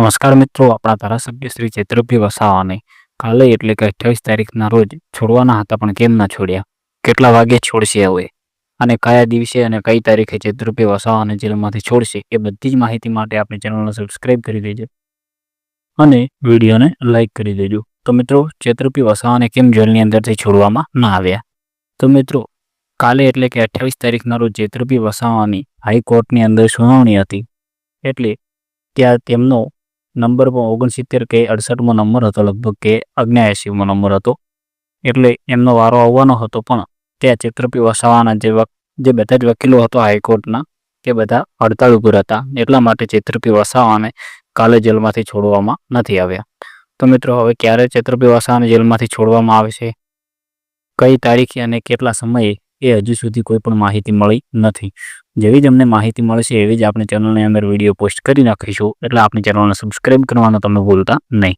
નમસ્કાર મિત્રો, આપણા ધારાસભ્ય શ્રી ચૈત્રભાઈ વસાવાને. કાલે એટલે કે અઠ્યાવીસ તારીખના રોજ છોડવાના હતા પણ કેમ ના છોડ્યા? કેટલા વાગે છોડશે હવે? અને કયા દિવસે અને કઈ તારીખે ચૈત્રભાઈ વસાવાને જેલમાંથી છોડશે? એ બધી જ માહિતી માટે આપણી ચેનલને સબસ્ક્રાઈબ કરી દેજો. અને વિડીયોને લાઇક કરી દેજો. તો મિત્રો ચૈત્રભાઈ વસાવાને કેમ જેલની અંદરથી છોડવામાં ના આવ્યા? તો મિત્રો, કાલે એટલે કે અઠ્યાવીસ તારીખના રોજ ચૈત્રપી વસાવાની હાઈકોર્ટની અંદર સુનાવણી હતી. એટલે ત્યાં તેમનો નંબર પણ ઓગણસિત્તેર કે અડસઠમો નંબર હતો, લગભગ કે અગ્નેએંસીમો નંબર હતો. એટલે એમનો વારો આવવાનો હતો, પણ ત્યાં ચિત્રપી વસાવાના જે જે બધા જ વકીલો હતો હાઈકોર્ટના તે બધા હડતાળ ઉપર હતા. એટલા માટે ચિત્રપી વસાવાને કાલે જેલમાંથી છોડવામાં નથી આવ્યા. તો મિત્રો, હવે ક્યારે ચિત્રપી વસાવાને જેલમાંથી છોડવામાં આવે છે? કઈ તારીખે અને કેટલા સમયે એ હજુ સુધી કોઈ પણ માહિતી મળી નથી. જેવી જ અમને માહિતી મળશે, એવી જ આપણે ચેનલની અંદર વીડિયો પોસ્ટ કરી નાખીશું. એટલે આપણી ચેનલને સબસ્ક્રાઇબ કરવાનું તમે ભૂલતા નહીં.